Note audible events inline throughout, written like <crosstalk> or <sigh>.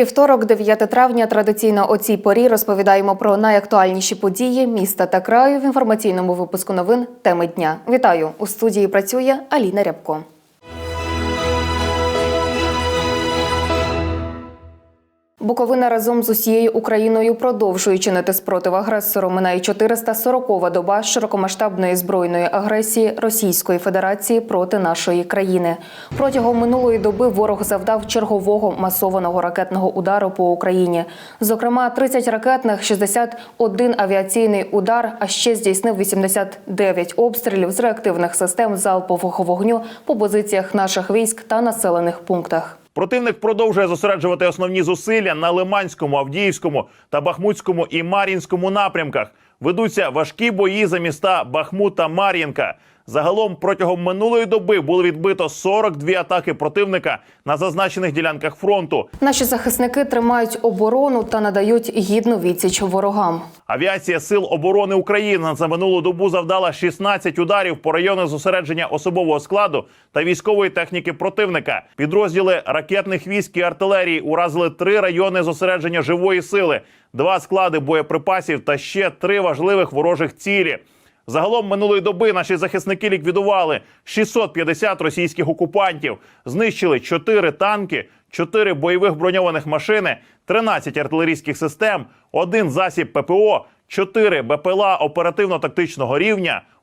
Вівторок, 9 травня, традиційно о цій порі розповідаємо про найактуальніші події міста та краю в інформаційному випуску новин теми дня. Вітаю! У студії працює Аліна Рябко. Буковина разом з усією Україною продовжує чинити спротив агресору. Минає 440-ва доба широкомасштабної збройної агресії Російської Федерації проти нашої країни. Протягом минулої доби ворог завдав чергового масованого ракетного удару по Україні. Зокрема, 30 ракетних, 61 авіаційний удар, а ще здійснив 89 обстрілів з реактивних систем залпового вогню по позиціях наших військ та населених пунктах. Противник продовжує зосереджувати основні зусилля на Лиманському, Авдіївському та Бахмутському і Мар'їнському напрямках. Ведуться важкі бої за міста Бахмут та Мар'їнка. Загалом протягом минулої доби було відбито 42 атаки противника на зазначених ділянках фронту. Наші захисники тримають оборону та надають гідну відсіч ворогам. Авіація Сил оборони України за минулу добу завдала 16 ударів по району зосередження особового складу та військової техніки противника. Підрозділи ракетних військ і артилерії уразили три райони зосередження живої сили, два склади боєприпасів та ще три важливих ворожих цілі. Загалом минулої доби наші захисники ліквідували 650 російських окупантів, знищили 4 танки, 4 бойових броньованих машини, 13 артилерійських систем, один засіб ППО, 4 БПЛА оперативно-тактичного рівня,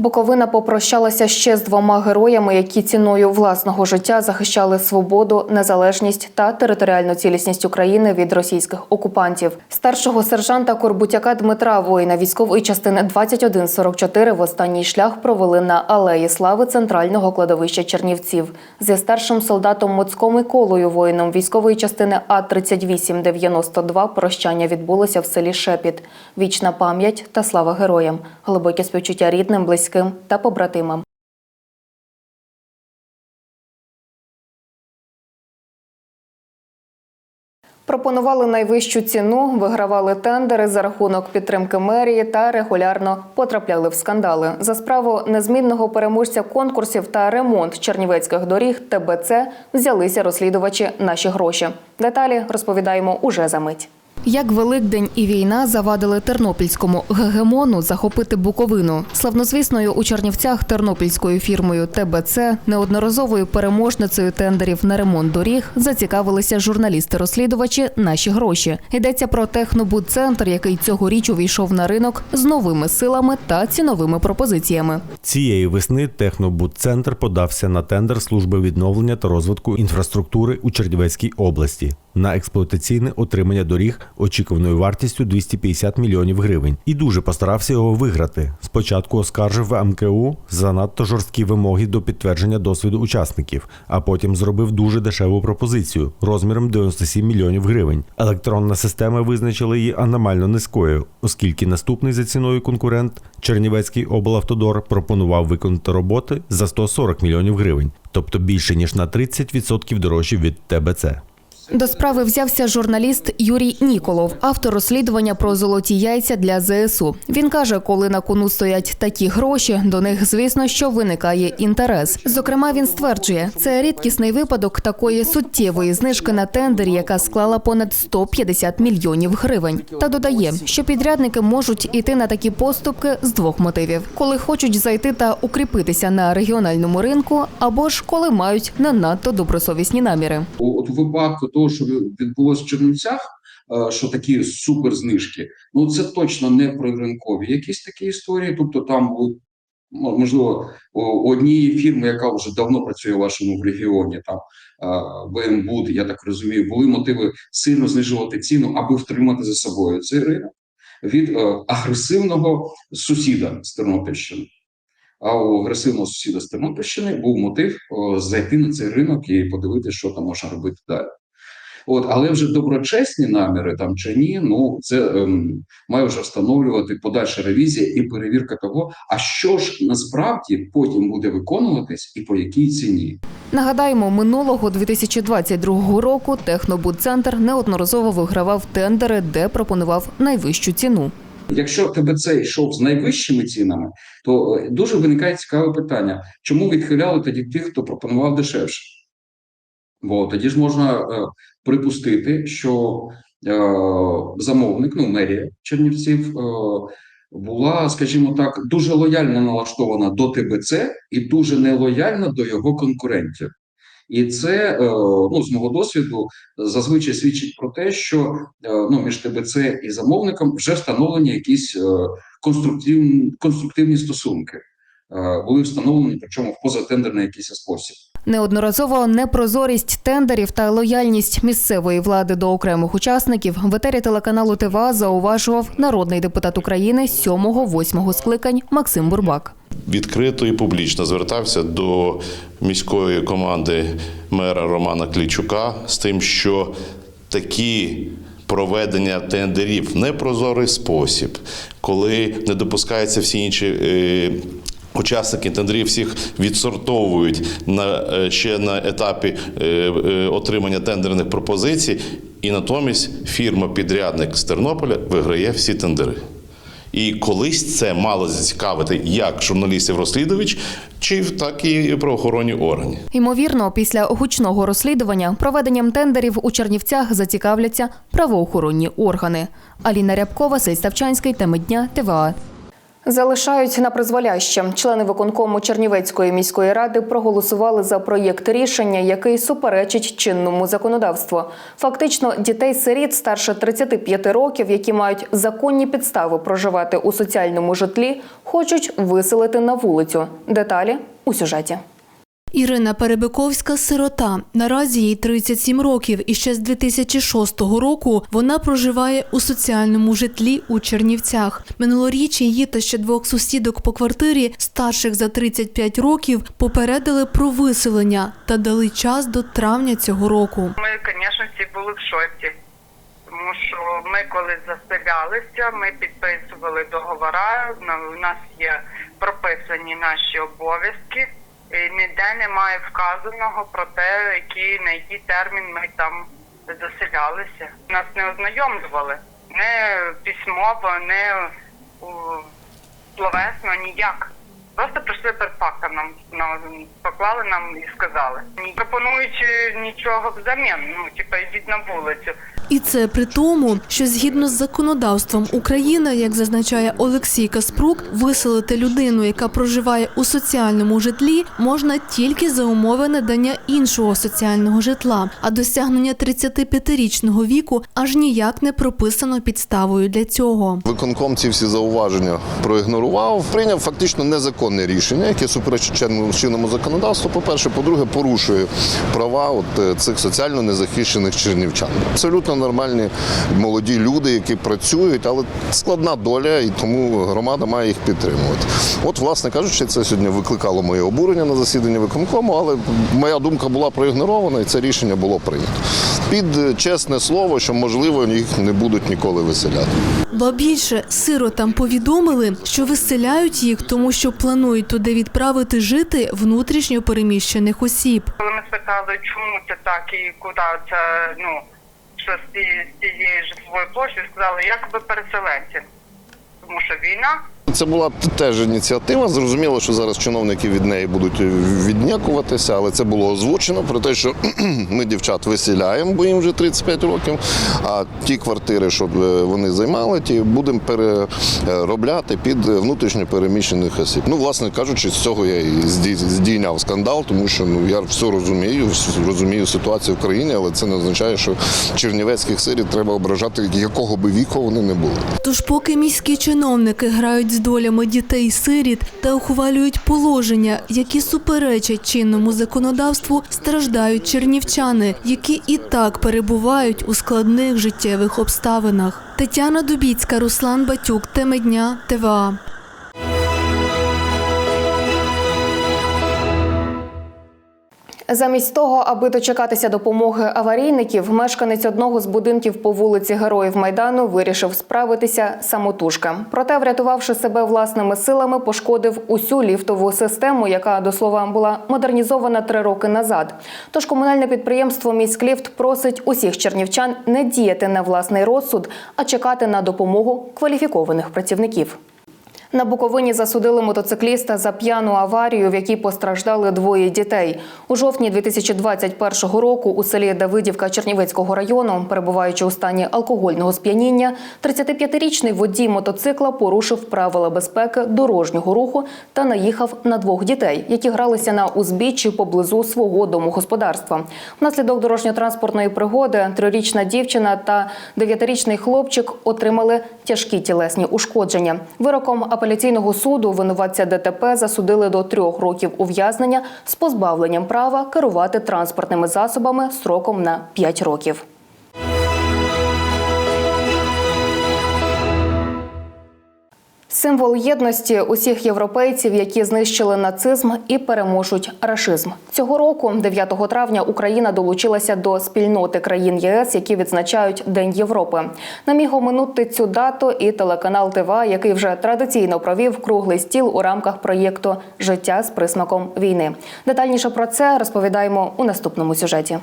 Буковина попрощалася ще з двома героями, які ціною власного життя захищали свободу, незалежність та територіальну цілісність України від російських окупантів. Старшого сержанта Корбутяка Дмитра, воїна військової частини 2144 в останній шлях провели на алеї слави центрального кладовища Чернівців. Зі старшим солдатом Моцком Миколою, воїном військової частини А 3892 прощання відбулося в селі Шепіт. Вічна пам'ять та слава героям, глибоке співчуття рідним, близьким та побратимам. Пропонували найвищу ціну, вигравали тендери за рахунок підтримки мерії та регулярно потрапляли в скандали. За справу незмінного переможця конкурсів та ремонт чернівецьких доріг ТБЦ взялися розслідувачі наші гроші. Деталі розповідаємо уже за мить. Як Великдень і війна завадили тернопільському гегемону захопити Буковину. Славнозвісною у Чернівцях тернопільською фірмою ТБЦ неодноразовою переможницею тендерів на ремонт доріг зацікавилися журналісти-розслідувачі наші гроші. Йдеться про технобудцентр, який цьогоріч увійшов на ринок з новими силами та ціновими пропозиціями. Цієї весни Технобудцентр подався на тендер служби відновлення та розвитку інфраструктури у Чернівецькій області на експлуатаційне отримання доріг очікуваною вартістю 250 мільйонів гривень і дуже постарався його виграти. Спочатку оскаржив в МКУ занадто жорсткі вимоги до підтвердження досвіду учасників, а потім зробив дуже дешеву пропозицію розміром 97 мільйонів гривень. Електронна система визначила її аномально низькою, оскільки наступний за ціною конкурент Чернівецький облавтодор пропонував виконати роботи за 140 мільйонів гривень, тобто більше ніж на 30% дорожче від ТБЦ. До справи взявся журналіст Юрій Ніколов, автор розслідування про золоті яйця для ЗСУ. Він каже, коли на кону стоять такі гроші, до них звісно, що виникає інтерес. Зокрема, він стверджує, це рідкісний випадок такої суттєвої знижки на тендері, яка склала понад 150 мільйонів гривень. Та додає, що підрядники можуть іти на такі поступки з двох мотивів: коли хочуть зайти та укріпитися на регіональному ринку, або ж коли мають не надто добросовісні наміри. От випадку того, що відбулося в Чернівцях, е, що такі суперзнижки, ну це точно не про ринкові якісь такі історії. Тобто, там можливо, у однієї фірми, яка вже давно працює в вашому регіоні, там ВМБУД, я так розумію, були мотиви сильно знижувати ціну, аби втримати за собою цей ринок від е, агресивного сусіда з Тернопільщини. А у агресивного сусіда з Тернопільщини був мотив зайти на цей ринок і подивитися, що там можна робити далі. От, але вже доброчесні наміри там чи ні, ну це ем, має вже встановлювати подальша ревізія і перевірка того, а що ж насправді потім буде виконуватись і по якій ціні. Нагадаємо, минулого 2022 року Технобудцентр неодноразово вигравав тендери, де пропонував найвищу ціну. Якщо ТБЦ йшов з найвищими цінами, то е, дуже виникає цікаве питання: чому відхиляли тоді тих, хто пропонував дешевше? Бо тоді ж можна е, припустити, що е, замовник, ну мерія Чернівців, е, була, скажімо так, дуже лояльно налаштована до ТБЦ і дуже нелояльна до його конкурентів. І це ну з мого досвіду зазвичай свідчить про те, що ну між ТБЦ і замовником вже встановлені якісь конструктивні, конструктивні стосунки. Були встановлені, причому в позатендерний якийсь спосіб. Неодноразово непрозорість тендерів та лояльність місцевої влади до окремих учасників в етері телеканалу ТВА зауважував народний депутат України 7-8 скликань Максим Бурбак. відкрито і публічно звертався до міської команди мера Романа Клічука з тим, що такі проведення тендерів в непрозорий спосіб, коли не допускаються всі інші. Учасники тендерів всіх відсортовують на е, ще на етапі е, е, отримання тендерних пропозицій, і натомість фірма-підрядник з Тернополя виграє всі тендери. І колись це мало зацікавити як журналістів-розслідувач, чи так і правоохоронні органи. Ймовірно, після гучного розслідування проведенням тендерів у Чернівцях зацікавляться правоохоронні органи. Аліна Рябкова, Василь Ставчанський, теми дня ТВА. Залишають на призволяще. Члени виконкому Чернівецької міської ради проголосували за проєкт рішення, який суперечить чинному законодавству. Фактично, дітей-сиріт старше 35 років, які мають законні підстави проживати у соціальному житлі, хочуть виселити на вулицю. Деталі у сюжеті. Ірина Перебиковська – сирота. Наразі їй 37 років і ще з 2006 року вона проживає у соціальному житлі у Чернівцях. Минулоріч її та ще двох сусідок по квартирі, старших за 35 років, попередили про виселення та дали час до травня цього року. Ми, звісно, всі були в шоці, тому що ми коли заселялися, ми підписували договори, у нас є прописані наші обов'язки, ніде немає вказаного про те, який, на який термін ми там заселялися. Нас не ознайомлювали не письмово, не словесно, ніяк. Просто прийшли перед фактом нам, нам поклали нам і сказали. Не пропонуючи нічого взамін, ну типа йдіть на вулицю. І це при тому, що згідно з законодавством України, як зазначає Олексій Каспрук, виселити людину, яка проживає у соціальному житлі, можна тільки за умови надання іншого соціального житла, а досягнення 35-річного віку аж ніяк не прописано підставою для цього. Виконком ці всі зауваження проігнорував, прийняв фактично незаконне рішення, яке суперечить чинному- законодавству. По-перше, по-друге, порушує права от е, цих соціально незахищених чернівчан. Абсолютно нормальні молоді люди, які працюють, але складна доля, і тому громада має їх підтримувати. От, власне кажучи, це сьогодні викликало моє обурення на засіданні виконкому, але моя думка була проігнорована, і це рішення було прийнято. Під чесне слово, що можливо їх не будуть ніколи виселяти. Ба більше сиротам повідомили, що виселяють їх, тому що планують туди відправити жити внутрішньо переміщених осіб. Коли ми спитали, чому це так і куди це, ну що з цієї, житлової площі, сказали, якби переселенці, тому що війна. Це була теж ініціатива. Зрозуміло, що зараз чиновники від неї будуть віднякуватися, але це було озвучено про те, що <clears throat> ми дівчат виселяємо, бо їм вже 35 років. А ті квартири, щоб е, вони займали, ті будемо переробляти під внутрішньо переміщених осіб. Ну, власне кажучи, з цього я і здійняв скандал, тому що ну я все розумію, розумію ситуацію в країні, але це не означає, що чернівецьких сирів треба ображати, якого би віку вони не були. Тож, поки міські чиновники грають з долями дітей-сиріт та ухвалюють положення, які суперечать чинному законодавству, страждають чернівчани, які і так перебувають у складних життєвих обставинах. Тетяна Дубіцька, Руслан Батюк, теми дня, ТВА. Замість того, аби дочекатися допомоги аварійників, мешканець одного з будинків по вулиці Героїв Майдану вирішив справитися самотужки. Проте, врятувавши себе власними силами, пошкодив усю ліфтову систему, яка до слова була модернізована три роки назад. Тож комунальне підприємство «Міськліфт» просить усіх чернівчан не діяти на власний розсуд, а чекати на допомогу кваліфікованих працівників. На Буковині засудили мотоцикліста за п'яну аварію, в якій постраждали двоє дітей. У жовтні 2021 року у селі Давидівка Чернівецького району, перебуваючи у стані алкогольного сп'яніння, 35-річний водій мотоцикла порушив правила безпеки дорожнього руху та наїхав на двох дітей, які гралися на узбіччі поблизу свого домогосподарства. Внаслідок дорожньо-транспортної пригоди трирічна дівчина та дев'ятирічний хлопчик отримали тяжкі тілесні ушкодження. Вироком апеляційного суду винуватця ДТП засудили до трьох років ув'язнення з позбавленням права керувати транспортними засобами строком на 5 років. Символ єдності усіх європейців, які знищили нацизм і переможуть рашизм. Цього року, 9 травня, Україна долучилася до спільноти країн ЄС, які відзначають День Європи. Не міг оминути цю дату і телеканал ТВА, який вже традиційно провів круглий стіл у рамках проєкту Життя з присмаком війни. Детальніше про це розповідаємо у наступному сюжеті.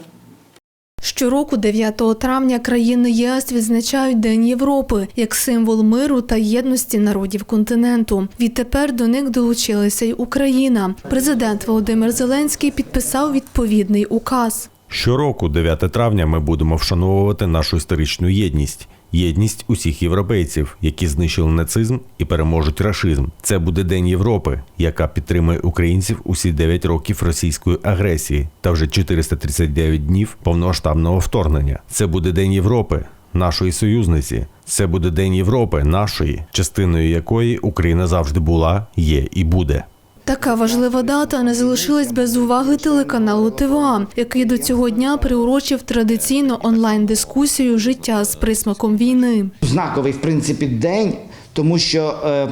Щороку, 9 травня, країни ЄС відзначають День Європи як символ миру та єдності народів континенту. Відтепер до них долучилася й Україна. Президент Володимир Зеленський підписав відповідний указ. Щороку, 9 травня, ми будемо вшановувати нашу історичну єдність. Єдність усіх європейців, які знищили нацизм і переможуть рашизм. Це буде День Європи, яка підтримує українців усі 9 років російської агресії та вже 439 днів повномасштабного вторгнення. Це буде День Європи, нашої союзниці. Це буде День Європи, нашої, частиною якої Україна завжди була, є і буде. Така важлива дата не залишилась без уваги телеканалу ТВА, який до цього дня приурочив традиційну онлайн-дискусію життя з присмаком війни. знаковий в принципі день, тому що, е,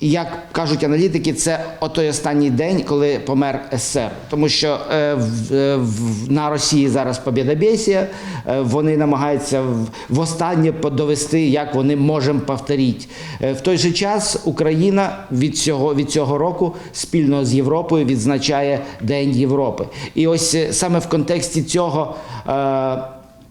як кажуть аналітики, це отой останній день, коли помер СССР. Тому що е, е, на Росії зараз побєдобєсія, е, вони намагаються в, востаннє довести, як вони можемо повторити. В той же час Україна від цього, від цього року спільно з Європою відзначає День Європи. І ось саме в контексті цього.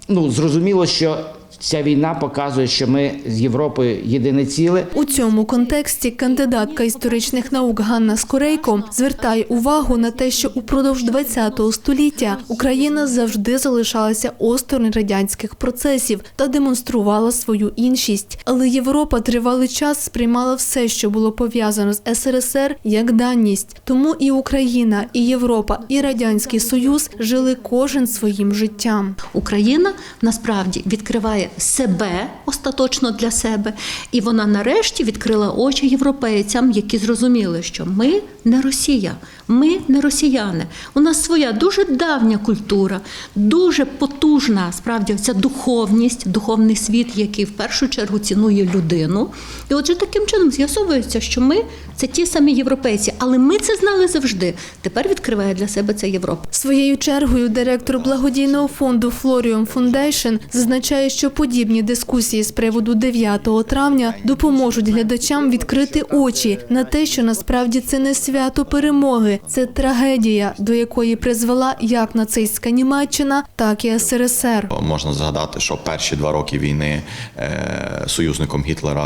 Ну, зрозуміло, що ця війна показує, що ми з Європою єдине ціле. У цьому контексті кандидатка історичних наук Ганна Скорейко звертає увагу на те, що упродовж ХХ століття Україна завжди залишалася осторонь радянських процесів та демонструвала свою іншість. Але Європа тривалий час сприймала все, що було пов'язано з СРСР, як даність. Тому і Україна, і Європа, і радянський Союз жили кожен своїм життям. Україна насправді відкриває себе остаточно для себе, і вона нарешті відкрила очі європейцям, які зрозуміли, що ми не Росія, ми не росіяни. У нас своя дуже давня культура, дуже потужна справді ця духовність, духовний світ, який в першу чергу цінує людину. І отже, таким чином з'ясовується, що ми це ті самі європейці, але ми це знали завжди. Тепер відкриває для себе це Європа. Своєю чергою директор благодійного фонду Florium Foundation зазначає, що подібні дискусії з приводу 9 травня допоможуть глядачам відкрити очі на те, що насправді це не свято перемоги, це трагедія, до якої призвела як нацистська Німеччина, так і СРСР. Можна згадати, що перші два роки війни е, союзником Гітлера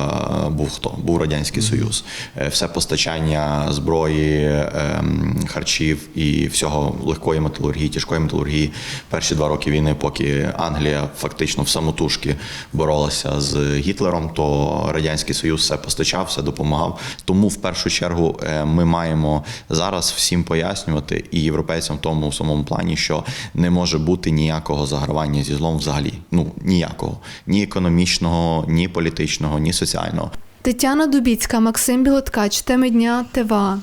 був хто? Був Радянський Союз. Е, Все постачання зброї, е, харчів і всього легкої металургії, тяжкої металургії. Перші два роки війни, поки Англія фактично в самотужки боролася з Гітлером, то Радянський Союз все постачав, все допомагав. Тому в першу чергу е, ми маємо зараз всім пояснювати і європейцям в тому самому плані, що не може бути ніякого загравання зі злом взагалі. Ну ніякого, ні економічного, ні політичного, ні соціального. Тетяна Дубіцька, Максим Білоткач, теми дня ТВА.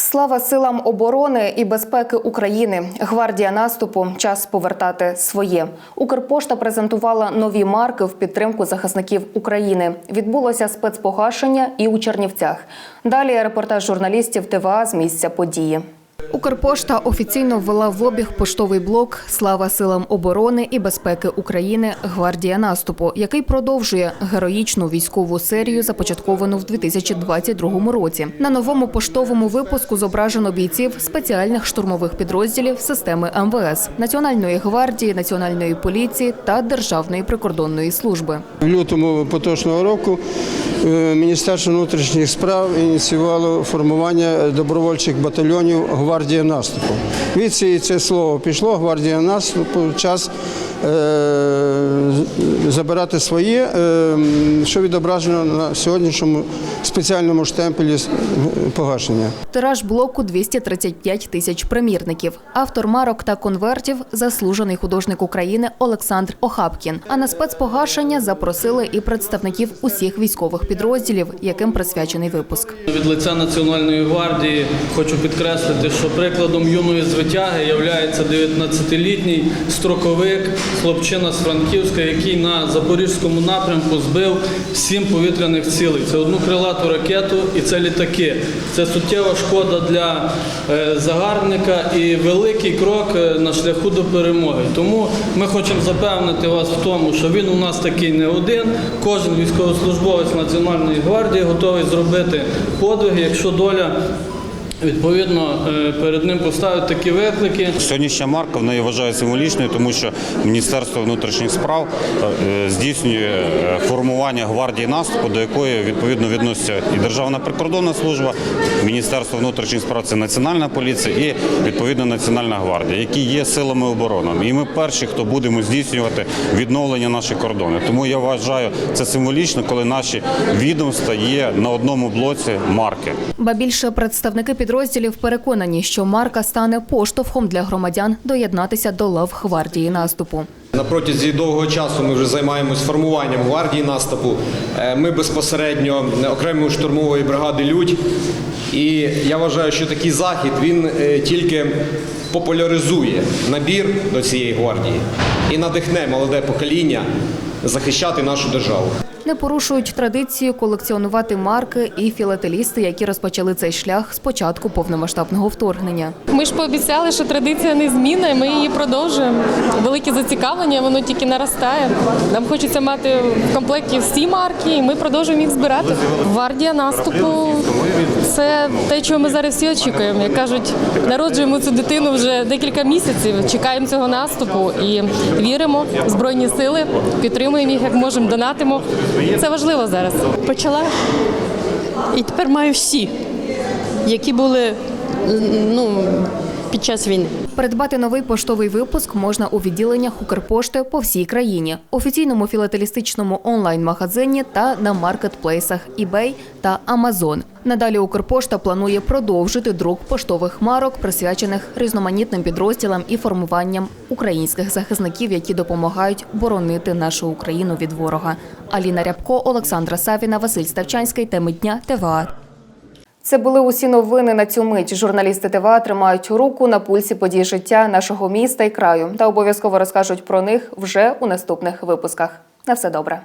Слава силам оборони і безпеки України. Гвардія наступу. Час повертати своє. Укрпошта презентувала нові марки в підтримку захисників України. Відбулося спецпогашення і у Чернівцях. Далі репортаж журналістів ТВА з місця події. Укрпошта офіційно ввела в обіг поштовий блок Слава силам оборони і безпеки України Гвардія наступу, який продовжує героїчну військову серію, започатковану в 2022 році. На новому поштовому випуску зображено бійців спеціальних штурмових підрозділів системи МВС, Національної гвардії, національної поліції та Державної прикордонної служби. В лютому поточного року е, Міністерство внутрішніх справ ініціювало формування добровольчих батальйонів гвардія наступу. Від цієї це слово пішло гвардія наступу. Час е, забирати своє, е, що відображено на сьогоднішньому спеціальному штемпелі погашення. Тираж блоку 235 тисяч примірників. Автор марок та конвертів заслужений художник України Олександр Охапкін. А на спецпогашення запросили і представників усіх військових підрозділів, яким присвячений випуск. Від лиця Національної гвардії хочу підкреслити, що прикладом юної звитяги є 19-літній строковик, хлопчина з Франківська, який на запорізькому напрямку збив сім повітряних цілей. Це одну крилату ракету і це літаки. Це суттєва шкода для е, загарбника і великий крок е, на шляху до перемоги. Тому ми хочемо запевнити вас в тому, що він у нас такий не один. Кожен військовослужбовець Національної гвардії готовий зробити подвиги, якщо доля. Відповідно, е, перед ним поставить такі виклики. Сьогоднішня марка в неї вважаю символічною, тому що Міністерство внутрішніх справ е, здійснює е, формування гвардії наступу, до якої відповідно відноситься і Державна прикордонна служба, Міністерство внутрішніх справ це Національна поліція і відповідно Національна гвардія, які є силами оборони. І ми перші, хто будемо здійснювати відновлення наших кордонів. Тому я вважаю це символічно, коли наші відомства є на одному блоці марки. Ба більше представники підрозділів переконані, що марка стане поштовхом для громадян доєднатися до лав гвардії наступу. На протязі довгого часу ми вже займаємось формуванням гвардії наступу. Е, Ми безпосередньо окремої штурмової бригади Людь. І я вважаю, що такий захід він е, тільки популяризує набір до цієї гвардії і надихне молоде покоління захищати нашу державу. Не порушують традицію колекціонувати марки і філателісти, які розпочали цей шлях з початку повномасштабного вторгнення. Ми ж пообіцяли, що традиція не змінна, і ми її продовжуємо. Велике зацікавлення, воно тільки наростає. Нам хочеться мати в комплекті всі марки, і ми продовжуємо їх збирати. Гвардія наступу це те, чого ми зараз всі очікуємо. Як кажуть, народжуємо цю дитину вже декілька місяців. Чекаємо цього наступу і віримо в збройні сили, підтримуємо їх як можемо, донатимо. Це важливо зараз. Почала і тепер маю всі, які були ну, під час війни. Придбати новий поштовий випуск можна у відділеннях Укрпошти по всій країні, офіційному філателістичному онлайн-магазині та на маркетплейсах eBay та Amazon. Надалі Укрпошта планує продовжити друк поштових марок, присвячених різноманітним підрозділам і формуванням українських захисників, які допомагають боронити нашу Україну від ворога. Аліна Рябко, Олександра Савіна, Василь Ставчанський. Теми дня ТВА. Це були усі новини на цю мить. Журналісти ТВА тримають руку на пульсі подій життя нашого міста і краю та обов'язково розкажуть про них вже у наступних випусках. На все добре.